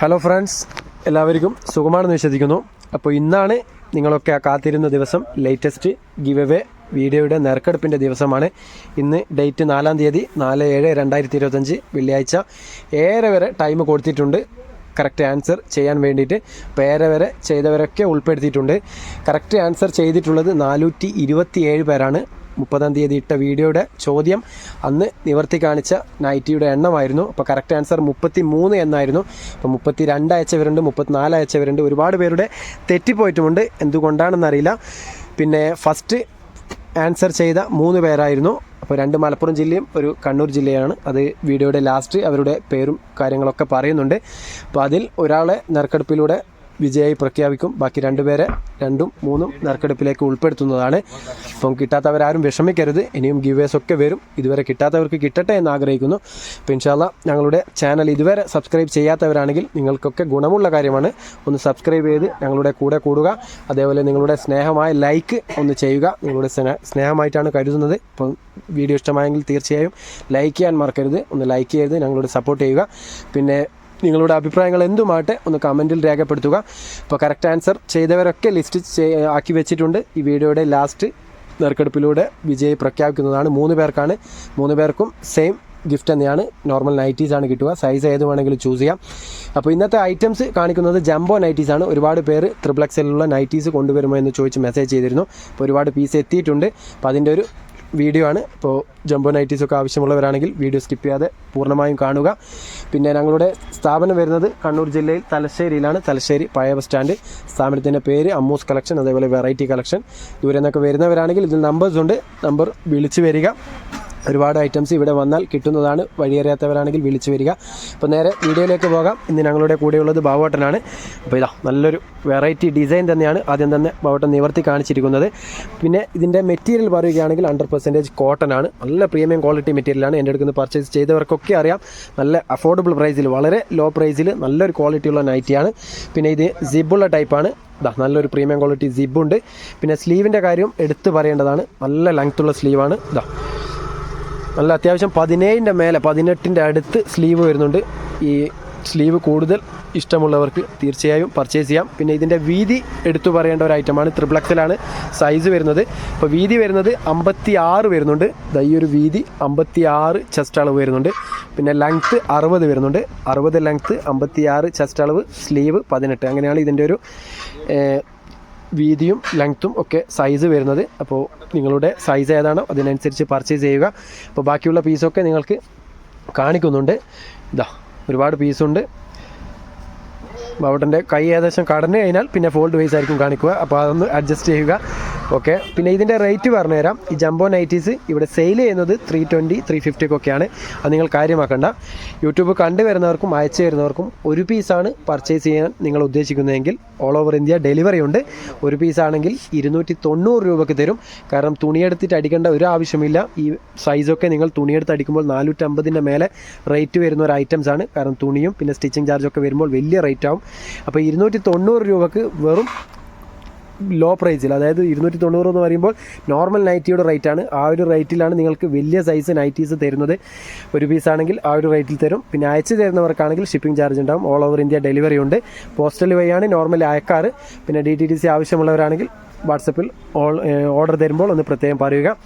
Hello friends എല്ലാവർക്കും സുഖമാണെന്ന് വിശ്വസിക്കുന്നു. അപ്പോൾ ഇന്നാണ് നിങ്ങളൊക്കെ കാത്തിരുന്ന ദിവസം ലേറ്റസ്റ്റ് ഗിവ് എവേ വീഡിയോയുടെ നറുക്കെടുപ്പിന്റെ ദിവസമാണ്. ഇന്ന് ഡേറ്റ് നാലാം തീയതി നാല് ഏഴ് രണ്ടായിരത്തി ഇരുപത്തഞ്ച് വെള്ളിയാഴ്ച. ഏറെ വരെ ടൈം കൊടുത്തിട്ടുണ്ട്. കറക്റ്റ് ആൻസർ ചെയ്യാൻ വേണ്ടിയിട്ട്. പേരെ വരെ ചെയ്തവരൊക്കെ ഉൾപ്പെടുത്തിയിട്ടുണ്ട്. കറക്റ്റ് ആൻസർ ചെയ്തിട്ടുള്ളത് നാനൂറ്റി ഇരുപത്തി ഏഴ് പേരാണ്. മുപ്പതാം തീയതി ഇട്ട വീഡിയോയുടെ ചോദ്യം അന്ന് നിവർത്തി കാണിച്ച നൈറ്റിയുടെ എണ്ണമായിരുന്നു. അപ്പോൾ കറക്റ്റ് ആൻസർ മുപ്പത്തി മൂന്ന് എന്നായിരുന്നു. അപ്പോൾ മുപ്പത്തി രണ്ട് അയച്ചവരുണ്ട് മുപ്പത്തിനാല് അയച്ചവരുണ്ട്. ഒരുപാട് പേരുടെ തെറ്റിപ്പോയിട്ടുമുണ്ട്. എന്തുകൊണ്ടാണെന്നറിയില്ല. പിന്നെ ഫസ്റ്റ് ആൻസർ ചെയ്ത മൂന്ന് പേരായിരുന്നു. അപ്പോൾ രണ്ട് മലപ്പുറം ജില്ലയും ഒരു കണ്ണൂർ ജില്ലയാണ്. അത് വീഡിയോയുടെ ലാസ്റ്റ് അവരുടെ പേരും കാര്യങ്ങളൊക്കെ പറയുന്നുണ്ട്. അപ്പോൾ അതിൽ ഒരാളെ നറുക്കെടുപ്പിലൂടെ വിജയായി പ്രഖ്യാപിക്കും. ബാക്കി രണ്ടുപേരെ രണ്ടും മൂന്നും നറുക്കെടുപ്പിലേക്ക് ഉൾപ്പെടുത്തുന്നതാണ്. ഇപ്പം കിട്ടാത്തവരാരും വിഷമിക്കരുത്. ഇനിയും ഗിവേഴ്സ് ഒക്കെ വരും. ഇതുവരെ കിട്ടാത്തവർക്ക് കിട്ടട്ടെ എന്ന് ആഗ്രഹിക്കുന്നു. അപ്പം ഇൻഷാല്ല ഞങ്ങളുടെ ചാനൽ ഇതുവരെ സബ്സ്ക്രൈബ് ചെയ്യാത്തവരാണെങ്കിൽ നിങ്ങൾക്കൊക്കെ ഗുണമുള്ള കാര്യമാണ്. ഒന്ന് സബ്സ്ക്രൈബ് ചെയ്ത് ഞങ്ങളുടെ കൂടെ കൂടുക. അതേപോലെ നിങ്ങളുടെ സ്നേഹമായ ലൈക്ക് ഒന്ന് ചെയ്യുക. നിങ്ങളുടെ സ്നേഹ സ്നേഹമായിട്ടാണ് കരുതുന്നത്. ഇപ്പം വീഡിയോ ഇഷ്ടമായെങ്കിൽ തീർച്ചയായും ലൈക്ക് ചെയ്യാൻ മറക്കരുത്. ഒന്ന് ലൈക്ക് ചെയ്ത് ഞങ്ങളോട് സപ്പോർട്ട് ചെയ്യുക. പിന്നെ നിങ്ങളുടെ അഭിപ്രായങ്ങൾ എന്തുമാട്ടെ ഒന്ന് കമന്റിൽ രേഖപ്പെടുത്തുക. ഇപ്പോൾ കറക്റ്റ് ആൻസർ ചെയ്തവരൊക്കെ ലിസ്റ്റ് ആക്കി വെച്ചിട്ടുണ്ട്. ഈ വീഡിയോയുടെ ലാസ്റ്റ് നറുക്കെടുപ്പിലൂടെ വിജയ് പ്രഖ്യാപിക്കുന്നതാണ്. മൂന്ന് പേർക്കാണ്. മൂന്ന് പേർക്കും സെയിം ഗിഫ്റ്റ് തന്നെയാണ്. നോർമൽ നൈറ്റീസ് ആണ് കിട്ടുക. സൈസ് ഏത് വേണമെങ്കിലും ചൂസ് ചെയ്യാം. അപ്പോൾ ഇന്നത്തെ ഐറ്റംസ് കാണിക്കുന്നത് ജംബോ നൈറ്റീസ് ആണ്. ഒരുപാട് പേര് ത്രിപ്ലക്സിലുള്ള നൈറ്റീസ് കൊണ്ടുവരുമോ എന്ന് ചോദിച്ച് മെസ്സേജ് ചെയ്തിരുന്നു. അപ്പോൾ ഒരുപാട് പീസ് എത്തിയിട്ടുണ്ട്. അപ്പോൾ അതിന്റെ ഒരു വീഡിയോ ആണ്. ഇപ്പോൾ ജംബോ നൈറ്റീസ് ഒക്കെ ആവശ്യമുള്ളവരാണെങ്കിൽ വീഡിയോ സ്കിപ്പ് ചെയ്യാതെ പൂർണമായും കാണുക. പിന്നെ ഞങ്ങളുടെ സ്ഥാപനം വരുന്നത് കണ്ണൂർ ജില്ലയിൽ തലശ്ശേരിയിലാണ്. തലശ്ശേരി പഴയ ബസ് സ്റ്റാൻഡ് സ്ഥാപനത്തിന്റെ പേര് അമ്മൂസ് കളക്ഷൻ അതേപോലെ വെറൈറ്റി കളക്ഷൻ ദൂരെ നിന്നൊക്കെ വരുന്നവരാണെങ്കിൽ ഇതിൽ നമ്പേഴ്സ് ഉണ്ട്. നമ്പർ വിളിച്ചു വരിക. ഒരുപാട് ഐറ്റംസ് ഇവിടെ വന്നാൽ കിട്ടുന്നതാണ്. വഴിയറിയാത്തവരാണെങ്കിൽ വിളിച്ചു വരിക. അപ്പോൾ നേരെ വീഡിയോയിലേക്ക് പോകാം. ഇന്ന് ഞങ്ങളുടെ കൂടെയുള്ളത് ബാവോട്ടനാണ് അപ്പോൾ ഇതാ നല്ലൊരു വെറൈറ്റി ഡിസൈൻ തന്നെയാണ് ആദ്യം തന്നെ ബാവോട്ടൻ നിവർത്തി കാണിച്ചിരിക്കുന്നത്. പിന്നെ ഇതിന്റെ മെറ്റീരിയൽ പറയുകയാണെങ്കിൽ ഹൺഡ്രഡ് പെർസെന്റേജ് കോട്ടൺ ആണ്. നല്ല പ്രീമിയം ക്വാളിറ്റി മെറ്റീരിയലാണ് എന്റെ അടുക്കുന്ന പർച്ചേസ് ചെയ്തവർക്കൊക്കെ അറിയാം. നല്ല അഫോർഡബിൾ പ്രൈസിൽ വളരെ ലോ പ്രൈസിൽ നല്ലൊരു ക്വാളിറ്റിയുള്ള നൈറ്റിയാണ് പിന്നെ ഇത് സിബുള്ള ടൈപ്പാണ് ഇതാ നല്ലൊരു പ്രീമിയം ക്വാളിറ്റി സിബുണ്ട് പിന്നെ സ്ലീവിന്റെ കാര്യം എടുത്തു പറയേണ്ടതാണ്. നല്ല ലെങ്ത്തുള്ള സ്ലീവാണ് ഇതാ നല്ല അത്യാവശ്യം പതിനേഴിന്റെ മേലെ പതിനെട്ടിന്റെ അടുത്ത് സ്ലീവ് വരുന്നുണ്ട്. ഈ സ്ലീവ് കൂടുതൽ ഇഷ്ടമുള്ളവർക്ക് തീർച്ചയായും പർച്ചേസ് ചെയ്യാം. പിന്നെ ഇതിന്റെ വീതി എടുത്തു പറയേണ്ട ഒരു ഐറ്റമാണ് ത്രിപ്ലക്സിലാണ് സൈസ് വരുന്നത്. ഇപ്പോൾ വീതി വരുന്നത് അമ്പത്തി ആറ് വരുന്നുണ്ട് ഈ ഒരു വീതി അമ്പത്തി ആറ് ചെസ്റ്റ് അളവ് വരുന്നുണ്ട്. പിന്നെ ലെങ്ത്ത് അറുപത് വരുന്നുണ്ട്. അറുപത് ലെങ്ത്ത് അമ്പത്തി ആറ് ചെസ്റ്റ് അളവ് സ്ലീവ് പതിനെട്ട്. അങ്ങനെയാണ് ഇതിന്റെ ഒരു വീതിയും ലെങ്ത്തും ഒക്കെ സൈസ് വരുന്നത്. അപ്പോൾ നിങ്ങളുടെ സൈസ് ഏതാണോ അതിനനുസരിച്ച് പർച്ചേസ് ചെയ്യുക. അപ്പോൾ ബാക്കിയുള്ള പീസൊക്കെ നിങ്ങൾക്ക് കാണിക്കുന്നുണ്ട്. ഇതാ ഒരുപാട് പീസുണ്ട് ബാവട്ടന്റെ കൈ ഏകദേശം കടന്നു കഴിഞ്ഞാൽ പിന്നെ ഫോൾഡ് വൈസ് ആയിരിക്കും കാണിക്കുക. അപ്പോൾ അതൊന്ന് അഡ്ജസ്റ്റ് ചെയ്യുക. ഓക്കെ പിന്നെ ഇതിന്റെ റേറ്റ് പറഞ്ഞുതരാം. ഈ ജംബോ നൈറ്റീസ് ഇവിടെ സെയിൽ ചെയ്യുന്നത് ത്രീ ട്വന്റി ത്രീ ഫിഫ്റ്റിക്കൊക്കെയാണ് അത് നിങ്ങൾ കാര്യമാക്കണ്ട. യൂട്യൂബ് കണ്ടു വരുന്നവർക്കും അയച്ചു തരുന്നവർക്കും ഒരു പീസാണ് പർച്ചേസ് ചെയ്യാൻ നിങ്ങൾ ഉദ്ദേശിക്കുന്നതെങ്കിൽ ഓൾ ഓവർ ഇന്ത്യ ഡെലിവറി ഉണ്ട്. ഒരു പീസാണെങ്കിൽ ഇരുന്നൂറ്റി തൊണ്ണൂറ് രൂപയ്ക്ക് തരും. കാരണം തുണിയെടുത്തിട്ട് അടിക്കേണ്ട ഒരു ആവശ്യമില്ല. ഈ സൈസൊക്കെ നിങ്ങൾ തുണിയെടുത്ത് അടിക്കുമ്പോൾ നാനൂറ്റമ്പതിന്റെ മേലെ റേറ്റ് വരുന്ന ഒരു ഐറ്റംസ് ആണ്. കാരണം തുണിയും പിന്നെ സ്റ്റിച്ചിങ് ചാർജൊക്കെ വരുമ്പോൾ വലിയ റേറ്റ് ആവും. അപ്പോൾ ഇരുന്നൂറ്റി തൊണ്ണൂറ് രൂപക്ക് വെറും ലോ പ്രൈസിൽ അതായത് ഇരുന്നൂറ്റി തൊണ്ണൂറ് എന്ന് പറയുമ്പോൾ നോർമൽ നൈറ്റിയുടെ റേറ്റ് ആണ്. ആ ഒരു റേറ്റിലാണ് നിങ്ങൾക്ക് വലിയ സൈസ് നൈറ്റീസ് തരുന്നത്. ഒരു പീസ് ആണെങ്കിൽ ആ ഒരു റേറ്റിൽ തരും. പിന്നെ അയച്ചു തരുന്നവർക്കാണെങ്കിൽ ഷിപ്പിംഗ് ചാർജ് ഉണ്ടാവും. ഓൾ ഓവർ ഇന്ത്യ ഡെലിവറി ഉണ്ട്. പോസ്റ്റൽ വഴിയാണ് നോർമൽ അയക്കാറ് പിന്നെ ഡി ടി സി ആവശ്യമുള്ളവരാണെങ്കിൽ വാട്സപ്പിൽ ഓർഡർ തരുമ്പോൾ ഒന്ന് പ്രത്യേകം പറയുക.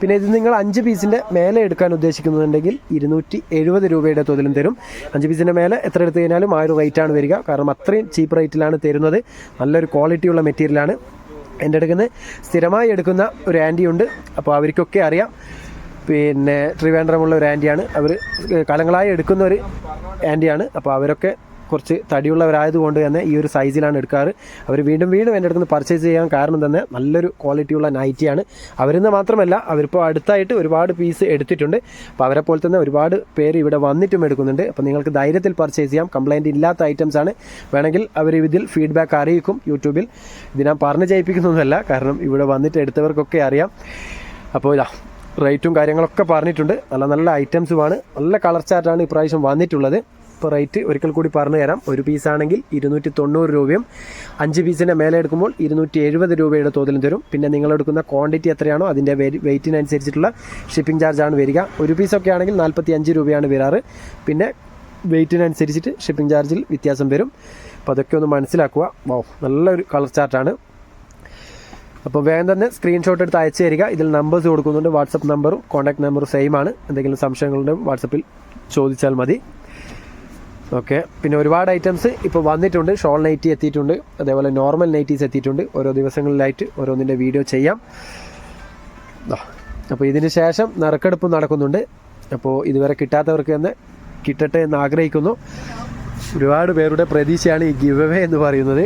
പിന്നെ ഇത് നിങ്ങൾ അഞ്ച് പീസിന്റെ മേലെ എടുക്കാൻ ഉദ്ദേശിക്കുന്നുണ്ടെങ്കിൽ ഇരുന്നൂറ്റി എഴുപത് രൂപയുടെ തോതിലും തരും. അഞ്ച് പീസിന്റെ മേലെ എത്ര എടുത്തു കഴിഞ്ഞാലും ആ ഒരു റേറ്റാണ് വരിക. കാരണം അത്രയും ചീപ്പ് റേറ്റിലാണ് തരുന്നത്. നല്ലൊരു ക്വാളിറ്റിയുള്ള മെറ്റീരിയലാണ് എന്റെ അടുക്കുന്ന. സ്ഥിരമായി എടുക്കുന്ന ഒരു ആന്റി ഉണ്ട്. അപ്പോൾ അവർക്കൊക്കെ അറിയാം. പിന്നെ ട്രിവാൻഡ്രമുള്ള ഒരു ആന്റിയാണ് അവർ കാലങ്ങളായി എടുക്കുന്ന ഒരു ആന്റിയാണ് അപ്പോൾ അവരൊക്കെ കുറച്ച് തടിയുള്ളവരായതുകൊണ്ട് തന്നെ ഈ ഒരു സൈസിലാണ് എടുക്കാറ്. അവർ വീണ്ടും വീണ്ടും എന്റെ അടുത്ത് നിന്ന് പർച്ചേസ് ചെയ്യാൻ കാരണം തന്നെ നല്ലൊരു ക്വാളിറ്റിയുള്ള നൈറ്റിയാണ് അവരിന്ന് മാത്രമല്ല അവരിപ്പോൾ അടുത്തായിട്ട് ഒരുപാട് പീസ് എടുത്തിട്ടുണ്ട്. അപ്പോൾ അവരെ പോലെ തന്നെ ഒരുപാട് പേര് ഇവിടെ വന്നിട്ടും എടുക്കുന്നുണ്ട്. അപ്പോൾ നിങ്ങൾക്ക് ധൈര്യത്തിൽ പർച്ചേസ് ചെയ്യാം. കംപ്ലൈന്റ് ഇല്ലാത്ത ഐറ്റംസ് ആണ്. വേണമെങ്കിൽ അവർ ഇതിൽ ഫീഡ്ബാക്ക് അറിയിക്കും യൂട്യൂബിൽ. ഇത് ഞാൻ പറഞ്ഞ് ചെയ്യിപ്പിക്കുന്നതല്ല കാരണം ഇവിടെ വന്നിട്ട് എടുത്തവർക്കൊക്കെ അറിയാം. അപ്പോൾ ഇതാ റേറ്റും കാര്യങ്ങളൊക്കെ പറഞ്ഞിട്ടുണ്ട്. നല്ല നല്ല ഐറ്റംസുമാണ് നല്ല കളർ ചാർട്ടാണ് ഇപ്രാവശ്യം വന്നിട്ടുള്ളത്. ഇപ്പോൾ റേറ്റ് ഒരിക്കൽ കൂടി പറഞ്ഞു തരാം. ഒരു പീസാണെങ്കിൽ ഇരുന്നൂറ്റി തൊണ്ണൂറ് രൂപയും അഞ്ച് പീസിന്റെ മേലെ എടുക്കുമ്പോൾ ഇരുന്നൂറ്റി എഴുപത് രൂപയുടെ തോതിലും തരും. പിന്നെ നിങ്ങൾ എടുക്കുന്ന ക്വാണ്ടിറ്റി എത്രയാണോ അതിന്റെ വെയിറ്റിനനുസരിച്ചിട്ടുള്ള ഷിപ്പിംഗ് ചാർജാണ് വരിക. ഒരു പീസൊക്കെ ആണെങ്കിൽ നാൽപ്പത്തി അഞ്ച് രൂപയാണ് വരാറ്. പിന്നെ വെയിറ്റിനനുസരിച്ചിട്ട് ഷിപ്പിംഗ് ചാർജിൽ വ്യത്യാസം വരും. അപ്പോൾ അതൊക്കെ ഒന്ന് മനസ്സിലാക്കുക. വൗ നല്ലൊരു കളർ ചാർട്ടാണ് അപ്പോൾ വേഗം തന്നെ സ്ക്രീൻഷോട്ട് എടുത്ത് അയച്ചു തരിക. ഇതിൽ നമ്പേഴ്സ് കൊടുക്കുന്നുണ്ട്. വാട്സപ്പ് നമ്പറും കോൺടാക്ട് നമ്പറും സെയിം ആണ്. എന്തെങ്കിലും സംശയങ്ങളുണ്ടെങ്കിൽ വാട്സപ്പിൽ ചോദിച്ചാൽ മതി. ഓക്കെ പിന്നെ ഒരുപാട് ഐറ്റംസ് ഇപ്പോൾ വന്നിട്ടുണ്ട്. ഷോൾ നൈറ്റി എത്തിയിട്ടുണ്ട്. അതേപോലെ നോർമൽ നൈറ്റീസ് എത്തിയിട്ടുണ്ട്. ഓരോ ദിവസങ്ങളിലായിട്ട് ഓരോന്നിന്റെ വീഡിയോ ചെയ്യാം. അപ്പോൾ ഇതിന് ശേഷം നറുക്കെടുപ്പ് നടക്കുന്നുണ്ട്. അപ്പോൾ ഇതുവരെ കിട്ടാത്തവർക്ക് തന്നെ കിട്ടട്ടെ എന്ന് ആഗ്രഹിക്കുന്നു. ഒരുപാട് പേരുടെ പ്രതീക്ഷയാണ് ഈ ഗിവ് അവേ എന്ന് പറയുന്നത്.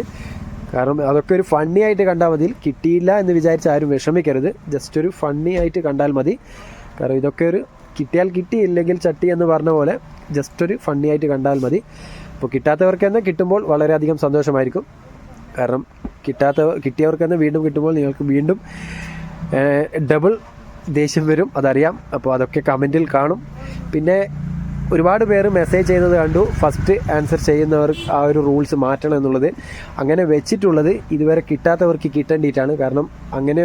കാരണം അതൊക്കെ ഒരു ഫണ്ണി ആയിട്ട് കണ്ടാൽ മതി. കിട്ടിയില്ല എന്ന് വിചാരിച്ച് ആരും വിഷമിക്കരുത്. ജസ്റ്റ് ഒരു ഫണ്ണി ആയിട്ട് കണ്ടാൽ മതി. കാരണം ഇതൊക്കെ ഒരു കിട്ടിയാൽ കിട്ടി ഇല്ലെങ്കിൽ ചട്ടി എന്ന് പറഞ്ഞ പോലെ ജസ്റ്റ് ഒരു ഫണ്ണി ആയിട്ട് കണ്ടാൽ മതി. അപ്പോൾ കിട്ടാത്തവർക്ക് തന്നെ കിട്ടുമ്പോൾ വളരെയധികം സന്തോഷമായിരിക്കും. കാരണം കിട്ടാത്ത കിട്ടിയവർക്ക് തന്നെ വീണ്ടും കിട്ടുമ്പോൾ നിങ്ങൾക്ക് വീണ്ടും ഡബിൾ ദേഷ്യം വരും അതറിയാം. അപ്പോൾ അതൊക്കെ കമന്റിൽ കാണും. പിന്നെ ഒരുപാട് പേര് മെസ്സേജ് ചെയ്യുന്നത് കണ്ടു. ഫസ്റ്റ് ആൻസർ ചെയ്യുന്നവർ ആ ഒരു റൂൾസ് മാറ്റണം എന്നുള്ളത്. അങ്ങനെ വെച്ചിട്ടുള്ളത് ഇതുവരെ കിട്ടാത്തവർക്ക് കിട്ടേണ്ടിയിട്ടാണ്. കാരണം അങ്ങനെ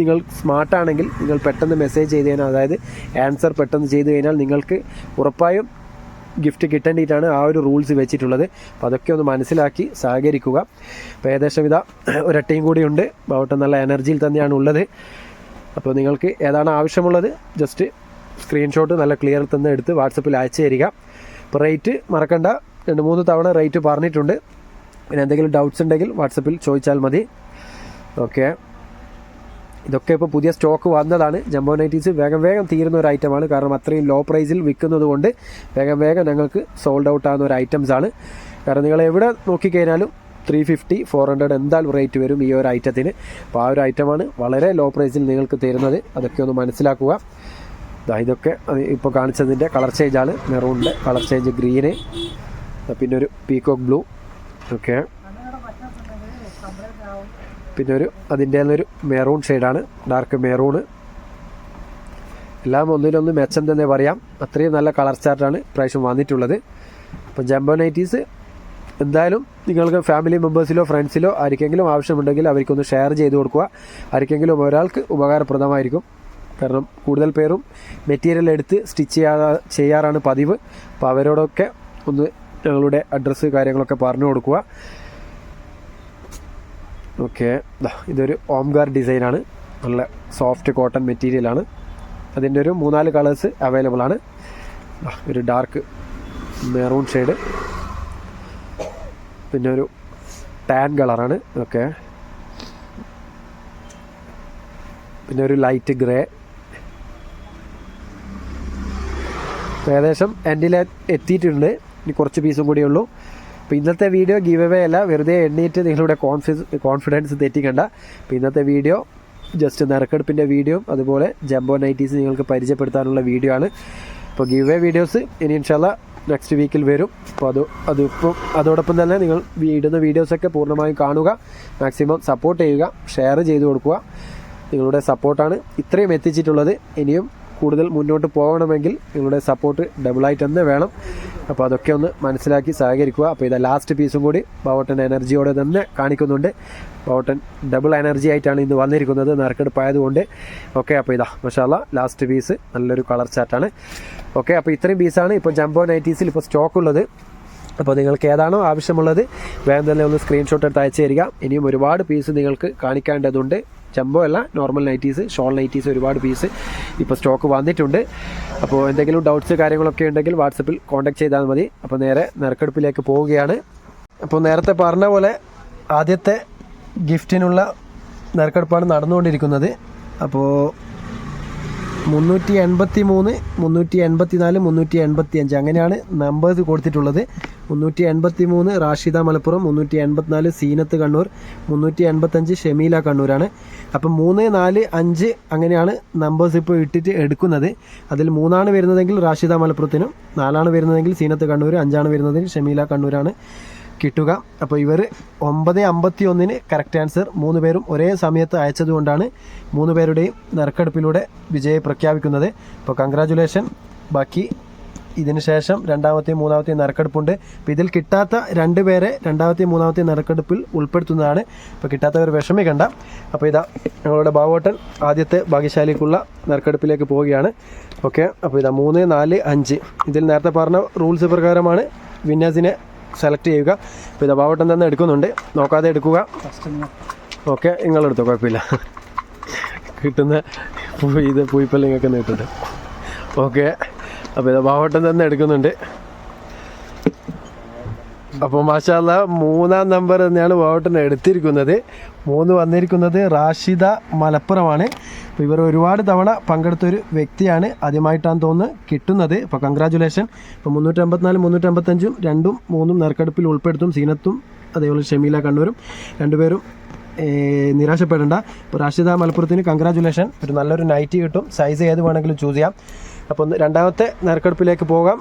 നിങ്ങൾ സ്മാർട്ടാണെങ്കിൽ നിങ്ങൾ പെട്ടെന്ന് മെസ്സേജ് ചെയ്ത് കഴിഞ്ഞാൽ അതായത് ആൻസർ പെട്ടെന്ന് ചെയ്ത് കഴിഞ്ഞാൽ നിങ്ങൾക്ക് ഉറപ്പായും ഗിഫ്റ്റ് കിട്ടേണ്ടിയിട്ടാണ് ആ ഒരു റൂൾസ് വെച്ചിട്ടുള്ളത്. അപ്പോൾ അതൊക്കെ ഒന്ന് മനസ്സിലാക്കി സഹകരിക്കുക. അപ്പോൾ ഏകദേശം ഇതാ ഒരട്ടയും കൂടിയുണ്ട് ബൗട്ടം നല്ല എനർജിയിൽ തന്നെയാണ് ഉള്ളത്. അപ്പോൾ നിങ്ങൾക്ക് ഏതാണ് ആവശ്യമുള്ളത് ജസ്റ്റ് സ്ക്രീൻഷോട്ട് നല്ല ക്ലിയർ തന്നെ എടുത്ത് വാട്സപ്പിൽ അയച്ചു തരിക. അപ്പോൾ റേറ്റ് മറക്കണ്ട. രണ്ട് മൂന്ന് തവണ റേറ്റ് പറഞ്ഞിട്ടുണ്ട്. പിന്നെ എന്തെങ്കിലും ഡൗട്ട്സ് ഉണ്ടെങ്കിൽ വാട്സപ്പിൽ ചോദിച്ചാൽ മതി. ഓക്കെ ഇതൊക്കെ ഇപ്പോൾ പുതിയ സ്റ്റോക്ക് വന്നതാണ്. ജംബോ നൈറ്റീസ് വേഗം വേഗം തീരുന്ന ഒരു ഐറ്റമാണ് കാരണം അത്രയും ലോ പ്രൈസിൽ വിൽക്കുന്നത് കൊണ്ട് വേഗം വേഗം ഞങ്ങൾക്ക് സോൾഡ് ഔട്ട് ആകുന്ന ഒരു ഐറ്റംസ് ആണ്. കാരണം നിങ്ങൾ എവിടെ നോക്കിക്കഴിഞ്ഞാലും ത്രീ ഫിഫ്റ്റി ഫോർ ഹൺഡ്രഡ് എന്തായാലും റേറ്റ് വരും ഈ ഒരു ഐറ്റത്തിന് അപ്പോൾ ആ ഒരു ഐറ്റമാണ് വളരെ ലോ പ്രൈസിൽ നിങ്ങൾക്ക് തരുന്നത്. അതൊക്കെ ഒന്ന് മനസ്സിലാക്കുക. ഇതൊക്കെ ഇപ്പോൾ കാണിച്ചതിന്റെ കളർ ചേഞ്ച് ആണ്. മെറൂണിന്റെ കളർ ചേഞ്ച് ഗ്രീന് പിന്നെ ഒരു പീകോക്ക് ബ്ലൂ ഓക്കെ പിന്നെ ഒരു അതിന്റെ ഒരു മെറൂൺ ഷെയ്ഡാണ് ഡാർക്ക് മെറൂണ് എല്ലാം ഒന്നിനൊന്ന് മെച്ചം തന്നെ പറയാം. അത്രയും നല്ല കളർ ചാർട്ടാണ് ഇപ്രാവശ്യം വന്നിട്ടുള്ളത്. അപ്പം ജംബോ നൈറ്റീസ് എന്തായാലും നിങ്ങൾക്ക് ഫാമിലി മെമ്പേഴ്സിലോ ഫ്രണ്ട്സിലോ ആർക്കെങ്കിലും ആവശ്യമുണ്ടെങ്കിൽ അവർക്കൊന്ന് ഷെയർ ചെയ്ത് കൊടുക്കുക. ആർക്കെങ്കിലും ഒരാൾക്ക് ഉപകാരപ്രദമായിരിക്കും. കാരണം കൂടുതൽ പേരും മെറ്റീരിയൽ എടുത്ത് സ്റ്റിച്ച് ചെയ്യാ ചെയ്യാറാണ് പതിവ്. അപ്പോൾ അവരോടൊക്കെ ഒന്ന് ഞങ്ങളുടെ അഡ്രസ്സ് കാര്യങ്ങളൊക്കെ പറഞ്ഞു കൊടുക്കുക. ഓക്കെ. ഇതൊരു ഓംഗാർ ഡിസൈനാണ്. നല്ല സോഫ്റ്റ് കോട്ടൺ മെറ്റീരിയലാണ്. അതിന്റെ ഒരു മൂന്നാൽ കളേഴ്സ് അവൈലബിൾ ആണ്. ഒരു ഡാർക്ക് മെറൂൺ ഷെയ്ഡ്. പിന്നെ ഒരു ടാൻ കളറാണ് ഓക്കെ. പിന്നെ ഒരു ലൈറ്റ് ഗ്രേ ഏകദേശം എൻഡിൽ എത്തിയിട്ടുണ്ട്. ഇനി കുറച്ച് പീസും കൂടിയേ ഉള്ളൂ. അപ്പോൾ ഇന്നത്തെ വീഡിയോ ഗീവ് അവേ അല്ല വെറുതെ എണ്ണീറ്റ് നിങ്ങളുടെ കോൺഫിഡൻസ് കോൺഫിഡൻസ് തെറ്റിക്കണ്ട. അപ്പോൾ ഇന്നത്തെ വീഡിയോ ജസ്റ്റ് നറുക്കെടുപ്പിന്റെ വീഡിയോ അതുപോലെ ജംബോ നൈറ്റീസ് നിങ്ങൾക്ക് പരിചയപ്പെടുത്താനുള്ള വീഡിയോ ആണ്. അപ്പോൾ ഗീവ് അവേ വീഡിയോസ് ഇനി ഇൻഷാല്ല നെക്സ്റ്റ് വീക്കിൽ വരും. അപ്പോൾ അത് അതിപ്പം അതോടൊപ്പം തന്നെ നിങ്ങൾ ഇടുന്ന വീഡിയോസൊക്കെ പൂർണമായും കാണുക. മാക്സിമം സപ്പോർട്ട് ചെയ്യുക ഷെയർ ചെയ്ത് കൊടുക്കുക. നിങ്ങളുടെ സപ്പോർട്ടാണ് ഇത്രയും എത്തിച്ചിട്ടുള്ളത്. ഇനിയും കൂടുതൽ മുന്നോട്ട് പോകണമെങ്കിൽ നിങ്ങളുടെ സപ്പോർട്ട് ഡബിളായിട്ട് തന്നെ വേണം. അപ്പോൾ അതൊക്കെ ഒന്ന് മനസ്സിലാക്കി സഹകരിക്കുക. അപ്പോൾ ഇതാ ലാസ്റ്റ് പീസും കൂടി ബവട്ടൻ എനർജിയോടെ തന്നെ കാണിക്കുന്നുണ്ട്. ബവട്ടൻ ഡബിൾ എനർജി ആയിട്ടാണ് ഇന്ന് വന്നിരിക്കുന്നത് നറുക്കെടുപ്പായതുകൊണ്ട്. ഓക്കെ അപ്പോൾ ഇതാ മഷാല ലാസ്റ്റ് പീസ് നല്ലൊരു കളർ ചാറ്റാണ് ഓക്കെ അപ്പോൾ ഇത്രയും പീസാണ് ഇപ്പോൾ ജംബോ നൈറ്റീസിൽ ഇപ്പോൾ സ്റ്റോക്ക് ഉള്ളത്. അപ്പോൾ നിങ്ങൾക്ക് ഏതാണോ ആവശ്യമുള്ളത് വേഗം തന്നെ ഒന്ന് സ്ക്രീൻഷോട്ട് എടുത്ത് അയച്ചു തരിക. ഇനിയും ഒരുപാട് പീസ് നിങ്ങൾക്ക് കാണിക്കേണ്ടതുണ്ട്. ജംബോ അല്ല നോർമൽ നൈറ്റീസ് ഷോൾ നൈറ്റീസ് ഒരുപാട് പീസ് ഇപ്പോൾ സ്റ്റോക്ക് വന്നിട്ടുണ്ട്. അപ്പോൾ എന്തെങ്കിലും ഡൗട്ട്സ് കാര്യങ്ങളൊക്കെ ഉണ്ടെങ്കിൽ വാട്സപ്പിൽ കോൺടാക്ട് ചെയ്താൽ മതി. അപ്പോൾ നേരെ നറുക്കെടുപ്പിലേക്ക് പോവുകയാണ്. അപ്പോൾ നേരത്തെ പറഞ്ഞ പോലെ ആദ്യത്തെ ഗിഫ്റ്റിനുള്ള നറുക്കെടുപ്പാണ് നടന്നുകൊണ്ടിരിക്കുന്നത്. അപ്പോൾ മുന്നൂറ്റി എൺപത്തി മൂന്ന് മുന്നൂറ്റി എൺപത്തി നാല് മുന്നൂറ്റി എൺപത്തി അഞ്ച് അങ്ങനെയാണ് നമ്പേഴ്സ് കൊടുത്തിട്ടുള്ളത്. മുന്നൂറ്റി എൺപത്തി മൂന്ന് റാഷിദ മലപ്പുറം മുന്നൂറ്റി എൺപത്തിനാല് സീനത്ത് കണ്ണൂർ മുന്നൂറ്റി എൺപത്തഞ്ച് ഷെമീല കണ്ണൂരാണ്. അപ്പം മൂന്ന് നാല് അഞ്ച് അങ്ങനെയാണ് നമ്പേഴ്സ് ഇപ്പോൾ ഇട്ടിട്ട് എടുക്കുന്നത്. അതിൽ മൂന്നാണ് വരുന്നതെങ്കിൽ റാഷിദ മലപ്പുറത്തിനും നാലാണ് വരുന്നതെങ്കിൽ സീനത്ത് കണ്ണൂർ അഞ്ചാണ് വരുന്നതെങ്കിൽ ഷമീല കണ്ണൂരാണ്. കിട്ടുക. അപ്പോൾ ഇവർ ഒമ്പത് അമ്പത്തി ഒന്നിന് കറക്റ്റ് ആൻസർ മൂന്ന് പേരും ഒരേ സമയത്ത് അയച്ചതുകൊണ്ടാണ് മൂന്ന് പേരുടെയും നറുക്കെടുപ്പിലൂടെ വിജയം പ്രഖ്യാപിക്കുന്നത്. അപ്പോൾ കൺഗ്രാജുലേഷൻ ബാക്കി ഇതിന് ശേഷം രണ്ടാമത്തെയും മൂന്നാമത്തെയും നറുക്കെടുപ്പുണ്ട്. അപ്പോൾ ഇതിൽ കിട്ടാത്ത രണ്ട് പേരെ രണ്ടാമത്തെയും മൂന്നാമത്തെയും നറുക്കെടുപ്പിൽ ഉൾപ്പെടുത്തുന്നതാണ്. അപ്പോൾ കിട്ടാത്തവർ വിഷമിക്കണ്ട. അപ്പോൾ ഇതാ ഞങ്ങളുടെ ബാവോട്ടൻ ആദ്യത്തെ ഭാഗ്യശാലിക്കുള്ള നറുക്കെടുപ്പിലേക്ക് പോവുകയാണ്. ഓക്കെ. അപ്പോൾ ഇതാ മൂന്ന് നാല് അഞ്ച്. ഇതിൽ നേരത്തെ പറഞ്ഞ റൂൾസ് പ്രകാരമാണ് വിന്നേഴ്സിനെ സെലക്ട് ചെയ്യുക. ഇതാ ബാവോട്ടൻ തന്നെ എടുക്കുന്നുണ്ട്. നോക്കാതെ എടുക്കുക. ഓക്കെ നിങ്ങളെടുത്തോ കുഴപ്പമില്ല. കിട്ടുന്ന ഇത് പൂയിപ്പല്ലിങ്ങൊക്കെ നീട്ടുണ്ട് ഓക്കെ അപ്പോൾ ഇത് ബാവട്ടം തന്നെ എടുക്കുന്നുണ്ട്. അപ്പോൾ മാഷാല്ല മൂന്നാം നമ്പർ തന്നെയാണ് ബാവട്ടൻ എടുത്തിരിക്കുന്നത്. മൂന്ന് വന്നിരിക്കുന്നത്. റാഷിദ മലപ്പുറമാണ്. അപ്പോൾ ഇവർ ഒരുപാട് തവണ പങ്കെടുത്ത ഒരു വ്യക്തിയാണ് ആദ്യമായിട്ടാണ് തോന്നുന്നത് കിട്ടുന്നത്. അപ്പോൾ കൺഗ്രാജുലേഷൻ ഇപ്പോൾ മുന്നൂറ്റമ്പത്തിനാല് മുന്നൂറ്റമ്പത്തഞ്ചും രണ്ടും മൂന്നും നെർക്കെടുപ്പിൽ ഉൾപ്പെടുത്തും സീനത്തും അതേപോലെ ഷമീല കണ്ണൂരും രണ്ടുപേരും നിരാശപ്പെടേണ്ട. ഇപ്പോൾ റാഷിദ മലപ്പുറത്തിന് കൺഗ്രാജുലേഷൻ ഒരു നല്ലൊരു നൈറ്റി കിട്ടും. സൈസ് ഏത് വേണമെങ്കിലും ചൂസ് ചെയ്യാം. അപ്പോൾ രണ്ടാമത്തെ നറുക്കെടുപ്പിലേക്ക് പോകാം.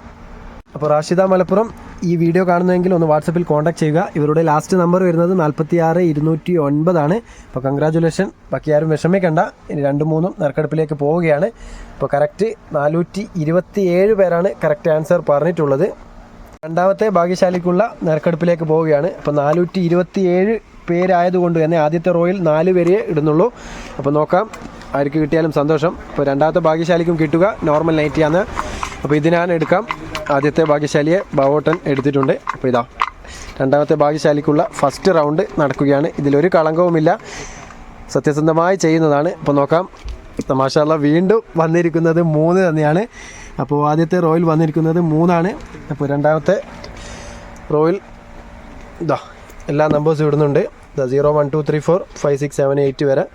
അപ്പോൾ റാഷിദ മലപ്പുറം ഈ വീഡിയോ കാണുന്നതെങ്കിൽ ഒന്ന് വാട്സപ്പിൽ കോൺടാക്ട് ചെയ്യുക. ഇവരുടെ ലാസ്റ്റ് നമ്പർ വരുന്നത് നാൽപ്പത്തി ആറ് ഇരുന്നൂറ്റി ഒൻപതാണ് അപ്പോൾ കൺഗ്രാജുലേഷൻ ബാക്കി ആരും വിഷമിക്കണ്ട. ഇനി രണ്ടും മൂന്നും നറുക്കെടുപ്പിലേക്ക് പോവുകയാണ്. അപ്പോൾ കറക്റ്റ് നാനൂറ്റി ഇരുപത്തി ഏഴ് പേരാണ് കറക്റ്റ് ആൻസർ പറഞ്ഞിട്ടുള്ളത്. രണ്ടാമത്തെ ഭാഗ്യശാലിക്കുള്ള നറുക്കെടുപ്പിലേക്ക് പോവുകയാണ്. അപ്പോൾ നാനൂറ്റി ഇരുപത്തി ഏഴ് പേരായതുകൊണ്ട് തന്നെ ആദ്യത്തെ റോയിൽ നാല് പേരെ ഇടുന്നുള്ളൂ. അപ്പോൾ നോക്കാം ആർക്ക് കിട്ടിയാലും സന്തോഷം. അപ്പോൾ രണ്ടാമത്തെ ഭാഗ്യശാലിക്കും കിട്ടുക. നോർമൽ നൈറ്റിയാണ്. അപ്പോൾ ഇതിനാണ് എടുക്കാം. ആദ്യത്തെ ഭാഗ്യശാലിയെ ബാവോട്ടൻ എടുത്തിട്ടുണ്ട്. അപ്പോൾ ഇതാ രണ്ടാമത്തെ ഭാഗ്യശാലിക്കുള്ള ഫസ്റ്റ് റൗണ്ട് നടക്കുകയാണ്. ഇതിലൊരു കളങ്കവുമില്ല. സത്യസന്ധമായി ചെയ്യുന്നതാണ്. അപ്പോൾ നോക്കാം. മാഷാല്ല വീണ്ടും വന്നിരിക്കുന്നത് മൂന്ന് തന്നെയാണ്. അപ്പോൾ ആദ്യത്തെ റോയിൽ വന്നിരിക്കുന്നത് മൂന്നാണ്. അപ്പോൾ രണ്ടാമത്തെ റോയിൽ ഇതാ എല്ലാ നമ്പേഴ്സും ഇടുന്നുണ്ട്. ഇതാ zero one two three four five six seven eight വരെ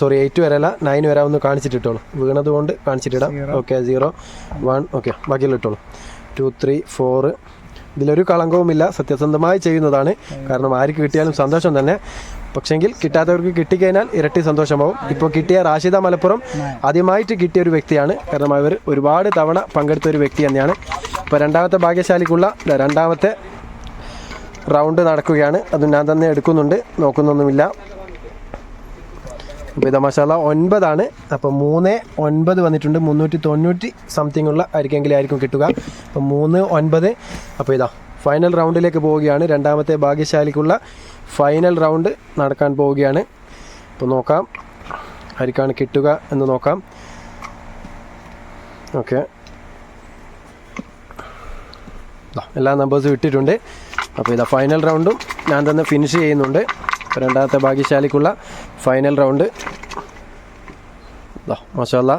സോറി എയ്റ്റ് വരെ അല്ല നയൻ വരെ ഒന്ന് കാണിച്ചിട്ടിട്ടോളൂ. വീണത് കൊണ്ട് കാണിച്ചിട്ടിടാം ഓക്കെ സീറോ വൺ ഓക്കെ ബാക്കിയെല്ലാം ഇട്ടോളൂ. ടു ത്രീ ഫോർ ഇതിലൊരു കളങ്കവുമില്ല. സത്യസന്ധമായി ചെയ്യുന്നതാണ്. കാരണം ആർക്ക് കിട്ടിയാലും സന്തോഷം തന്നെ. പക്ഷെങ്കിൽ കിട്ടാത്തവർക്ക് കിട്ടിക്കഴിഞ്ഞാൽ ഇരട്ടി സന്തോഷമാവും. ഇപ്പോൾ കിട്ടിയ റാഷിദ മലപ്പുറം ആദ്യമായിട്ട് കിട്ടിയ ഒരു വ്യക്തിയാണ്. കാരണം അവർ ഒരുപാട് തവണ പങ്കെടുത്ത ഒരു വ്യക്തി തന്നെയാണ്. ഇപ്പോൾ രണ്ടാമത്തെ ഭാഗ്യശാലിക്കുള്ള രണ്ടാമത്തെ റൗണ്ട് നടക്കുകയാണ്. അത് ഞാൻ തന്നെ എടുക്കുന്നുണ്ട്. നോക്കുന്നൊന്നുമില്ല. അപ്പോൾ ഇത് മസാല ഒൻപതാണ്. അപ്പോൾ മൂന്ന് ഒൻപത് വന്നിട്ടുണ്ട്. മുന്നൂറ്റി തൊണ്ണൂറ്റി സംതിങ് ഉള്ള ആയിരിക്കുമെങ്കിലായിരിക്കും കിട്ടുക. അപ്പോൾ മൂന്ന് ഒൻപത്. അപ്പോൾ ഇതാ ഫൈനൽ റൗണ്ടിലേക്ക് പോവുകയാണ്. രണ്ടാമത്തെ ഭാഗ്യശാലിക്കുള്ള ഫൈനൽ റൗണ്ട് നടക്കാൻ പോവുകയാണ്. അപ്പോൾ നോക്കാം ആർക്കാണ് കിട്ടുക എന്ന് നോക്കാം. ഓക്കെ. എല്ലാ നമ്പേഴ്സും ഇട്ടിട്ടുണ്ട്. അപ്പോൾ ഇതാ ഫൈനൽ റൗണ്ടും ഞാൻ തന്നെ ഫിനിഷ് ചെയ്യുന്നുണ്ട്. രണ്ടാമത്തെ ഭാഗ്യശാലിക്കുള്ള ഫൈനൽ റൗണ്ട് മാഷല്ല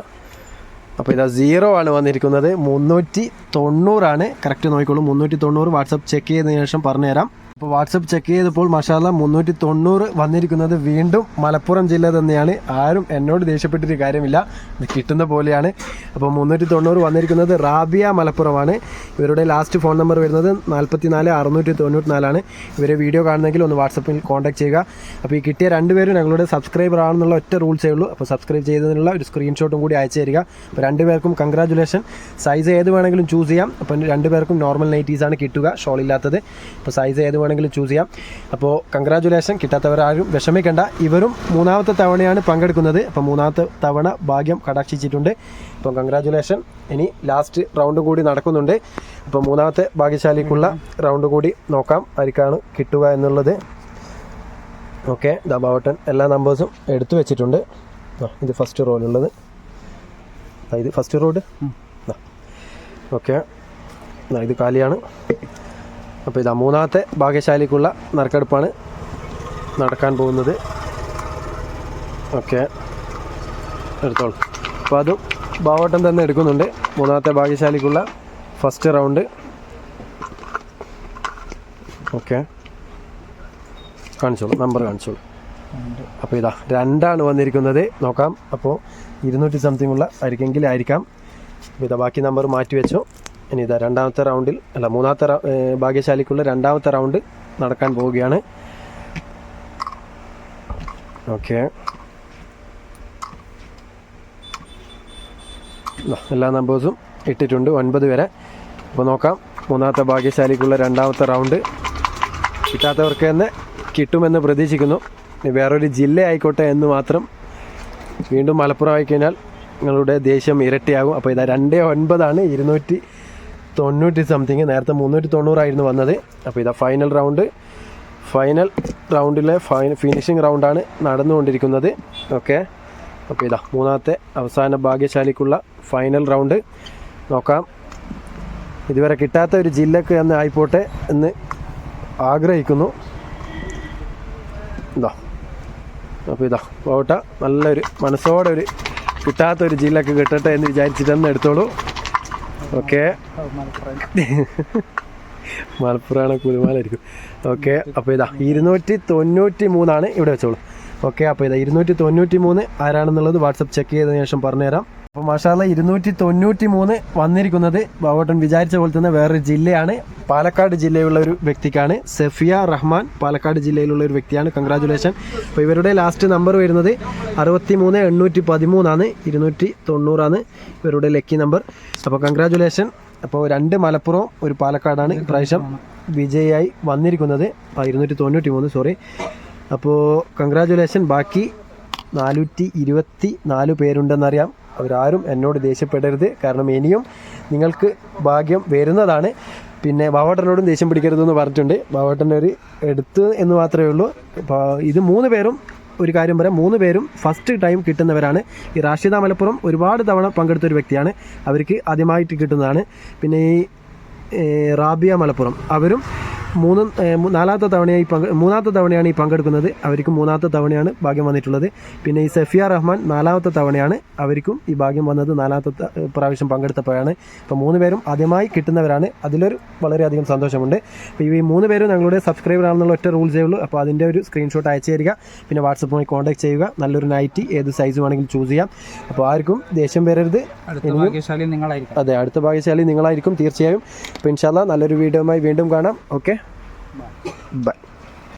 അപ്പോൾ ഇതാ സീറോ ആണ് വന്നിരിക്കുന്നത്. മുന്നൂറ്റി തൊണ്ണൂറാണ്. കറക്റ്റ് നോക്കിക്കോളൂ. മുന്നൂറ്റി തൊണ്ണൂറ് വാട്സപ്പ് ചെക്ക് ചെയ്തതിനു ശേഷം പറഞ്ഞുതരാം. അപ്പോൾ വാട്സപ്പ് ചെക്ക് ചെയ്തപ്പോൾ മഷാല മുന്നൂറ്റി തൊണ്ണൂറ് വന്നിരിക്കുന്നത് വീണ്ടും മലപ്പുറം ജില്ല തന്നെയാണ്. ആരും എന്നോട് ദേഷ്യപ്പെട്ടൊരു കാര്യമില്ല. ഇത് കിട്ടുന്ന പോലെയാണ്. അപ്പോൾ മുന്നൂറ്റി തൊണ്ണൂറ് വന്നിരിക്കുന്നത് റാബിയ മലപ്പുറമാണ്. ഇവരുടെ ലാസ്റ്റ് ഫോൺ നമ്പർ വരുന്നത് നാൽപ്പത്തി നാല് അറുന്നൂറ്റി തൊണ്ണൂറ്റി നാലാണ് ഇവരെ വീഡിയോ കാണുന്നെങ്കിൽ ഒന്ന് വാട്സപ്പിൽ കോൺടാക്ട് ചെയ്യുക. അപ്പോൾ ഈ കിട്ടിയ രണ്ടുപേരും ഞങ്ങളുടെ സബ്സ്ക്രൈബർ ആണെന്നുള്ള ഒറ്റ റൂൾസേ ഉള്ളൂ. അപ്പോൾ സബ്സ്ക്രൈബ് ചെയ്തതിനുള്ള ഒരു സ്ക്രീൻഷോട്ടും കൂടി അയച്ചു തരിക. അപ്പോൾ രണ്ടുപേർക്കും കൺഗ്രാജുലേഷൻ സൈസ് ഏത് വേണമെങ്കിലും ചൂസ് ചെയ്യാം. അപ്പോൾ രണ്ടുപേർക്കും നോർമൽ നൈറ്റീസ് ആണ് കിട്ടുക. ഷോൾ ഇല്ലാത്തത്. അപ്പോൾ സൈസ് ഏത് വേണമെങ്കിലും ചൂസ് ചെയ്യാം. അപ്പോൾ കൺഗ്രാജുലേഷൻ കിട്ടാത്തവരാരും വിഷമിക്കേണ്ട. ഇവരും മൂന്നാമത്തെ തവണയാണ് പങ്കെടുക്കുന്നത്. അപ്പോൾ മൂന്നാമത്തെ തവണ ഭാഗ്യം കടാക്ഷിച്ചിട്ടുണ്ട്. അപ്പോൾ കൺഗ്രാജുലേഷൻ ഇനി ലാസ്റ്റ് റൗണ്ട് കൂടി നടക്കുന്നുണ്ട്. അപ്പോൾ മൂന്നാമത്തെ ഭാഗ്യശാലിക്കുള്ള റൗണ്ട് കൂടി നോക്കാം. ആർക്കാണ് കിട്ടുക എന്നുള്ളത്. ഓക്കെ. ദബാവട്ടൻ എല്ലാ നമ്പേഴ്സും എടുത്തു വെച്ചിട്ടുണ്ട്. ഇത് ഫസ്റ്റ് റോയിലുള്ളത് ഇത് ഫസ്റ്റ് റോഡ് ഓക്കെ. ഇത് കാലിയാണ്. അപ്പോൾ ഇതാ മൂന്നാമത്തെ ഭാഗ്യശാലിക്കുള്ള നറുക്കെടുപ്പാണ് നടക്കാൻ പോകുന്നത്. ഓക്കെ. എടുത്തോളൂ. അപ്പോൾ അതും ബാവട്ടം തന്നെ എടുക്കുന്നുണ്ട്. മൂന്നാമത്തെ ഭാഗ്യശാലിക്കുള്ള ഫസ്റ്റ് റൗണ്ട്. ഓക്കെ. കാണിച്ചോളൂ. നമ്പർ കാണിച്ചോളൂ. അപ്പോൾ ഇതാ രണ്ടാണ് വന്നിരിക്കുന്നത്. നോക്കാം. അപ്പോൾ ഇരുന്നൂറ്റി സംതിങ് ഉള്ള ആയിരിക്കെങ്കിലും ആയിരിക്കാം. അപ്പോൾ ഇതാ ബാക്കി നമ്പർ മാറ്റി വെച്ചു. ഇനി ഇതാ രണ്ടാമത്തെ റൗണ്ടിൽ അല്ല മൂന്നാമത്തെ ഭാഗ്യശാലിക്കുള്ള രണ്ടാമത്തെ റൗണ്ട് നടക്കാൻ പോവുകയാണ്. ഓക്കെ. എല്ലാ നമ്പേഴ്സും ഇട്ടിട്ടുണ്ട് ഒൻപത് വരെ. അപ്പോൾ നോക്കാം മൂന്നാമത്തെ ഭാഗ്യശാലിക്കുള്ള രണ്ടാമത്തെ റൗണ്ട് കിട്ടാത്തവർക്ക് തന്നെ കിട്ടുമെന്ന് പ്രതീക്ഷിക്കുന്നു. വേറൊരു ജില്ല ആയിക്കോട്ടെ എന്ന് മാത്രം വീണ്ടും മലപ്പുറം ആയിക്കഴിഞ്ഞാൽ നിങ്ങളുടെ ദേഷ്യം ഇരട്ടിയാകും. അപ്പോൾ ഇതാ രണ്ട് ഒൻപതാണ് ഇരുന്നൂറ്റി തൊണ്ണൂറ്റി സംതിങ് നേരത്തെ മുന്നൂറ്റി തൊണ്ണൂറായിരുന്നു വന്നത്. അപ്പോൾ ഇതാ ഫൈനൽ റൗണ്ട് ഫൈനൽ റൗണ്ടിലെ ഫൈന ഫിനിഷിംഗ് റൗണ്ടാണ് നടന്നുകൊണ്ടിരിക്കുന്നത്. ഓക്കെ അപ്പോൾ ഇതാ മൂന്നാമത്തെ അവസാന ഭാഗ്യശാലിക്കുള്ള ഫൈനൽ റൗണ്ട് നോക്കാം. ഇതുവരെ കിട്ടാത്ത ഒരു ജില്ലക്ക് എന്ന് ആയിപ്പോട്ടെ എന്ന് ആഗ്രഹിക്കുന്നു. ഇതാ. അപ്പോൾ ഇതാ പോട്ട നല്ലൊരു മനസ്സോടെ ഒരു കിട്ടാത്ത ഒരു ജില്ലക്ക് കിട്ടട്ടെ എന്ന് വിചാരിച്ചിട്ടെന്ന് എടുത്തോളൂ. ഓക്കെ. മലപ്പുറമാണ് കുലുമാലായിരിക്കും ഓക്കെ അപ്പോൾ ഇതാ ഇരുന്നൂറ്റി തൊണ്ണൂറ്റി മൂന്നാണ് ഇവിടെ വെച്ചോളൂ. ഓക്കെ അപ്പോൾ ഇതാ ഇരുന്നൂറ്റി തൊണ്ണൂറ്റി മൂന്ന് ആരാണെന്നുള്ളത് വാട്സപ്പ് ചെക്ക് ചെയ്തതിനു ശേഷം പറഞ്ഞുതരാം. അപ്പോൾ മഷാല ഇരുന്നൂറ്റി തൊണ്ണൂറ്റി മൂന്ന് വന്നിരിക്കുന്നത് ബാബോട്ടൻ വിചാരിച്ച പോലെ തന്നെ വേറൊരു ജില്ലയാണ്. പാലക്കാട് ജില്ലയിലുള്ള ഒരു വ്യക്തിക്കാണ്. സെഫിയ റഹ്മാൻ പാലക്കാട് ജില്ലയിലുള്ള ഒരു വ്യക്തിയാണ്. കൺഗ്രാചുലേഷൻ അപ്പോൾ ഇവരുടെ ലാസ്റ്റ് നമ്പർ വരുന്നത് അറുപത്തി മൂന്ന് എണ്ണൂറ്റി പതിമൂന്നാണ് ഇരുന്നൂറ്റി തൊണ്ണൂറാണ് ഇവരുടെ ലക്കി നമ്പർ അപ്പോൾ കൺഗ്രാചുലേഷൻ അപ്പോൾ രണ്ട് മലപ്പുറം ഒരു പാലക്കാടാണ് ഇപ്രാവശ്യം വിജയായി വന്നിരിക്കുന്നത്. ഇരുന്നൂറ്റി തൊണ്ണൂറ്റി മൂന്ന് സോറി അപ്പോൾ കൺഗ്രാചുലേഷൻ ബാക്കി നാനൂറ്റി ഇരുപത്തി നാല് പേരുണ്ടെന്നറിയാം. അവരാരും എന്നോട് ദേഷ്യപ്പെടരുത്. കാരണം ഇനിയും നിങ്ങൾക്ക് ഭാഗ്യം വരുന്നതാണ്. പിന്നെ ബാവട്ടനോടും ദേഷ്യം പിടിക്കരുതെന്ന് പറഞ്ഞിട്ടുണ്ട്. ബാവട്ടന്റെ ഒരു എടുത്ത് എന്ന് മാത്രമേ ഉള്ളൂ. ഇത് മൂന്ന് പേരും ഒരു കാര്യം പറയാം. മൂന്ന് പേരും ഫസ്റ്റ് ടൈം കിട്ടുന്നവരാണ്. ഈ റാഷിദ മലപ്പുറം ഒരുപാട് തവണ പങ്കെടുത്ത ഒരു വ്യക്തിയാണ്. അവർക്ക് ആദ്യമായിട്ട് കിട്ടുന്നതാണ്. പിന്നെ ഈ റാബിയ മലപ്പുറം. അവരും മൂന്ന് നാലാമത്തെ തവണയായി പങ്കെ മൂന്നാമത്തെ തവണയാണ് ഈ പങ്കെടുക്കുന്നത്. അവർക്കും മൂന്നാമത്തെ തവണയാണ് ഭാഗ്യം വന്നിട്ടുള്ളത്. പിന്നെ ഈ സഫിയ റഹ്മാൻ നാലാമത്തെ തവണയാണ് അവർക്കും ഈ ഭാഗ്യം വന്നത്. നാലാമത്തെ പ്രാവശ്യം പങ്കെടുത്തപ്പോഴാണ്. ഇപ്പോൾ മൂന്ന് പേരും ആദ്യമായി കിട്ടുന്നവരാണ്. അതിലൊരു വളരെയധികം സന്തോഷമുണ്ട്. അപ്പോൾ ഈ മൂന്ന് പേരും ഞങ്ങളുടെ സബ്സ്ക്രൈബർ ആണെന്നുള്ള ഒറ്റ റൂൾസേ ഉള്ളൂ. അപ്പോൾ അതിന്റെ ഒരു സ്ക്രീൻഷോട്ട് അയച്ചു തരിക. പിന്നെ വാട്സപ്പുമായി കോൺടാക്ട് ചെയ്യുക. നല്ലൊരു നൈറ്റി ഏത് സൈസ് വേണമെങ്കിലും ചൂസ് ചെയ്യാം. അപ്പോൾ ആർക്കും ദേഷ്യം വരരുത്. അതെ അടുത്ത ഭാഗ്യശാലി നിങ്ങളായിരിക്കും തീർച്ചയായും. അപ്പോൾ ഇൻഷാല്ല നല്ലൊരു വീഡിയോയുമായി വീണ്ടും കാണാം. ഓക്കെ? Bye. Bye.